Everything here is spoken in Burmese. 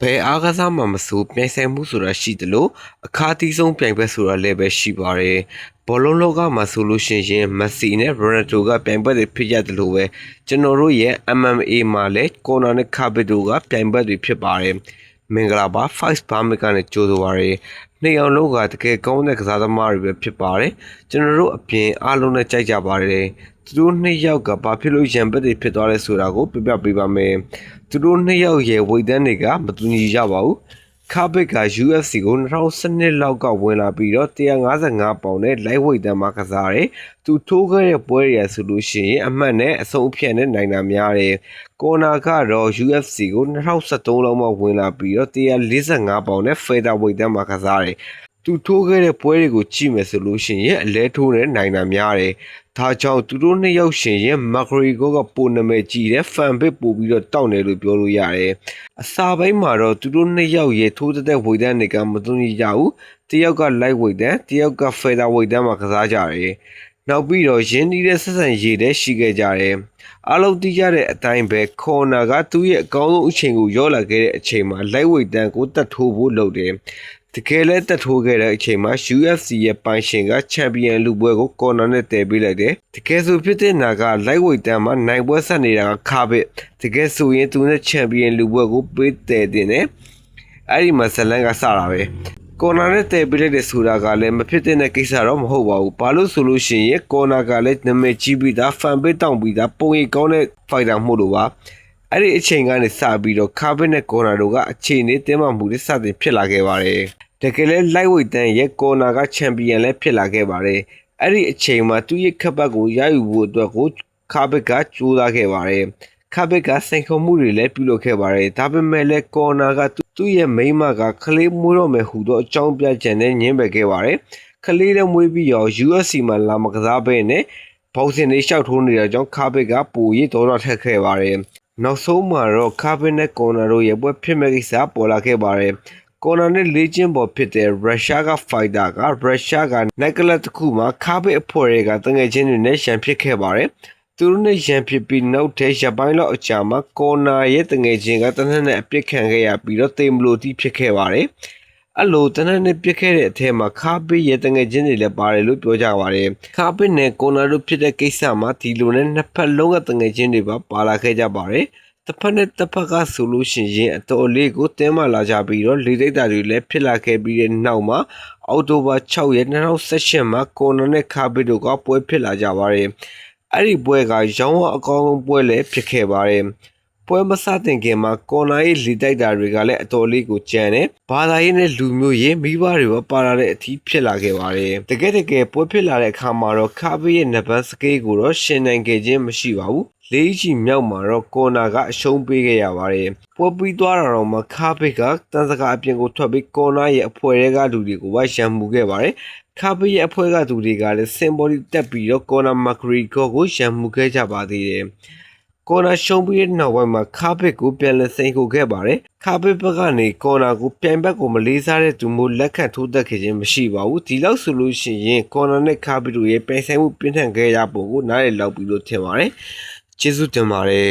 ဘယ်အားကစားမှမဆိုပြိုင်ဆိုင်မှုဆိုတာရှိတယ်လို့အခါတီးဆုံးပြိုင်ပွဲဆိုတာလည်းပဲရှိပါတယ်ဘောလုံးလောကမှာဆိုလို့ရှိရင်မက်ဆီနဲ့ရိုနယ်ဒိုကပြိုင်ပွဲတွေဖြစ်ရတယ်လို့ပဲကျွန်တော်တို့ရဲ့ MMA မှာလည်းကော်နာနဲ့ကာဘီတိုကပြိုင်ပွဲတွေဖြစ်ပါတယ်မင်္ဂလာပါ5 bar မကနေကြိုးဆိုပါရယ်နှစ်ယောက်လုံးကတကယ်ကောင်းတဲ့ကစားသမားတွေပဲဖြစ်ပါတယ်ကျွန်တော်တို့အပြင်အားလုံးနဲ့ကြိုက်ကြပါတယ်သူတို့နှစ်ယောက်ကဘာဖြစ်လို့ရံပက်တွေဖြစ်သွားလဲဆိုတာကိုပြပြပေးပါမယ် သူတို့နှစ်ယောက်ရဲ့ဝိတ်တန်းတွေကမတူညီကြပါဘူးခါဘစ်က UFC ကို2012လောက်ကဝင်လာပြီးတော့155ပေါင်နဲ့ light weight တန်းမှာကစားတယ်။သူထိုးခဲ့တဲ့ပွဲတွေဆိုလို့ရှိရင်အမှတ်နဲ့အဆုံးအဖြတ်နဲ့နိုင်တာများတယ်။ကော်နာကတော့ UFC ကို2013လောက်မှဝင်လာပြီးတော့145ပေါင်နဲ့ feather weight တန်းမှာကစားတယ်။ သူထိုးခဲ့တဲ့ပွဲတွေကိုကြည့်မယ်ဆိုလို့ရှိရင်အလဲထိုးနဲ့နိုင်တာများတယ်။ဒါကြောင့်သူတို့နှစ်ယောက်ရှင်ရင်မက်ဂရီကိုကပိုနာမည်ကြီးတဲ့ဖန်ဘစ်ပို့ပြီးတော့တောက်တယ်လို့ပြောလို့ရတယ်။အစာပိုင်းမှာတော့သူတို့နှစ်ယောက်ရဲ့ထိုးတဲ့ဝေဒန်တွေကမသွန်ကြဘူး။တယောက်က light weight တန်းတယောက်က feather weight တန်းမှာကစားကြတယ်။နောက်ပြီးတော့ရင်းနှီးတဲ့ဆက်ဆံရေးတဲ့ရှိခဲ့ကြတယ်။အလုံးတိကြတဲ့အတိုင်းပဲခေါ်နာကသူ့ရဲ့အကောင်းဆုံးအချိန်ကိုရောလာခဲ့တဲ့အချိန်မှာ light weight တန်းကိုတတ်ထိုးဖို့လုပ်တယ်။ တကယ်လဲတက်ထိုးခဲ့တဲ့အချိန်မှာ UFC ရဲ့ပိုင်ရှင်ကချန်ပီယံလူပွဲကိုကော်နာနဲ့တည်ပေးလိုက်တယ်။တကယ်ဆိုဖြစ်တဲ့နာက lightweight တန်းမှာနိုင်ပွဲဆက်နေတာကခါဘစ်တကယ်ဆိုရင်သူနဲ့ချန်ပီယံလူပွဲကိုပေးတည်တင်တယ်။အဲ့ဒီမှာဇလန်ကစတာပဲ။ကော်နာနဲ့တည်ပေးလိုက်တဲ့ဆိုတာကလည်းမဖြစ်တဲ့ကိစ္စတော့မဟုတ်ပါဘူး။ဘာလို့ဆိုလို့ရှိရင်ကော်နာကလည်းနာမည်ကြီးပြီးသားဖန်ပေးတောင်းပြီးသားပုံရိပ်ကောင်းတဲ့ fighter မှုလို့ပါ။ အဲ့ဒီအချိန်ကနေစပြီးတော့ကာဘစ်နဲ့ကော်နာတို့ကအချိန်နဲ့တင်းမာမှုတွေစတင်ဖြစ်လာခဲ့ပါတယ်။တကယ်လဲ lightweight တန်းရဲ့ကော်နာကချန်ပီယံလည်းဖြစ်လာခဲ့ပါတယ်။အဲ့ဒီအချိန်မှာသူ့ရဲ့ခပ်ပတ်ကိုရယူဖို့အတွက်ကိုကာဘစ်ကကြိုးစားခဲ့ပါတယ်။ကာဘစ်ကစိန်ခေါ်မှုတွေလည်းပြုလုပ်ခဲ့ပါတယ်။ဒါပေမဲ့လည်းကော်နာကသူ့ရဲ့မိန်းမကခလေးမွေးတော့မယ်ဟူသောအကြောင်းပြချက်နဲ့ညှင်းပယ်ခဲ့ပါတယ်။ခလေးလည်းမွေးပြီးရော UFC မှာလာမကစားဘဲနဲ့ဘောက်စင်လေးရှောက်ထိုးနေတာကြောင့်ကာဘစ်ကပူရည်တော်တော်ထက်ခဲ့ပါတယ်။ နောက်ဆုံးမှာတော့ကာဘစ်နဲ့ကော်နာတို့ရဲ့ပွဲဖြစ်မဲ့ကိစ္စပေါ်လာခဲ့ပါတယ်။ကော်နာနဲ့လေ့ကျင့်ပေါ်ဖြစ်တဲ့ ရုရှားကဖိုက်တာကရုရှားက နိုက်ကလပ်တစ်ခုမှာကာဘစ်အဖွဲ့တွေကတငယ်ချင်းတွေနဲ့ ရန်ဖြစ်ခဲ့ပါတယ်။သူတို့နဲ့ ရန်ဖြစ်ပြီး နောက်ထပ်ရပိုင်းလောက်အကြာမှာကော်နာရဲ့ တငယ်ချင်းကတနက်နဲ့ အပြစ်ခံခဲ့ရပြီးတော့တေမလို့တိဖြစ်ခဲ့ပါတယ်။ အဲ့လိုတနက်နဲ့ပြစ်ခဲ့တဲ့အထက်မှာခါပစ်ရဲ့တငယ်ချင်းတွေလည်းပါတယ်လို့ပြောကြပါတယ်။ခါပစ်နဲ့ကော်နာတို့ဖြစ်တဲ့ကိစ္စမှာဒီလိုနဲ့နှစ်ဖက်လုံးကတငယ်ချင်းတွေပါပါလာခဲ့ကြပါတယ်။တစ်ဖက်နဲ့တစ်ဖက်ကဆိုလို့ရှိရင်အတော်လေးကိုတင်းမာလာကြပြီးတော့လေဒိတ်တာတွေလည်းဖြစ်လာခဲ့ပြီးတဲ့နောက်မှာအောက်တိုဘာ6ရက်2018မှာကော်နာနဲ့ခါပစ်တို့ကပွဲဖြစ်လာကြပါတယ်။အဲ့ဒီပွဲကရောင်းဝအကောင်းဆုံးပွဲလည်းဖြစ်ခဲ့ပါတယ်။ ပွဲမစတင်ခင်မှာကော်နာရေးလီတိုက်တာတွေကလည်းအတော်လေးကိုကြမ်းတယ်။ဘာသာရေးနဲ့လူမျိုးရေးမိဘတွေပါပါလာတဲ့အထီးဖြစ်လာခဲ့ပါတယ်။တကယ်တကယ်ပွဲဖြစ်လာတဲ့အခါမှာတော့ခါဘေးရဲ့နဘတ်စကေးကိုတော့ရှင်နိုင်ခဲ့ခြင်းမရှိပါဘူး။လေးချီမြောက်မှာတော့ကော်နာကအရှုံးပေးခဲ့ရပါတယ်။ပွဲပြီးသွားတာတော့မှခါဘေးကတန်စကားအပြင်ကိုထွက်ပြီးကော်နာရဲ့အဖွဲတွေကလူတွေကိုပါရန်မှုခဲ့ပါတယ်။ခါဘေးရဲ့အဖွဲကသူတွေကလည်းစင်ဘော်ဒီတက်ပြီးတော့ကော်နာမက်ဂရီကိုကိုရန်မှုခဲ့ကြပါသေးတယ်။ ကော်နာရှုံးပြီးတဲ့နောက်ပိုင်းမှာခါဘစ်ကိုပြန်လည်စိန်ခိုခဲ့ပါတယ်ခါဘစ်ဘက်ကနေကော်နာကိုပြိုင်ဘက်ကိုမလေးစားတဲ့သူမျိုးလက်ခံထိုးသက်ခဲ့ခြင်းမရှိပါဘူးဒီလောက်ဆိုလို့ရှိရင်ကော်နာနဲ့ခါဘစ်တို့ရဲ့ပြိုင်ဆိုင်မှုပြင်းထန်ခဲ့ရပုံကိုနားလည်လောက်ပြီးလို့ထင်ပါတယ်ကျေးဇူးတင်ပါတယ်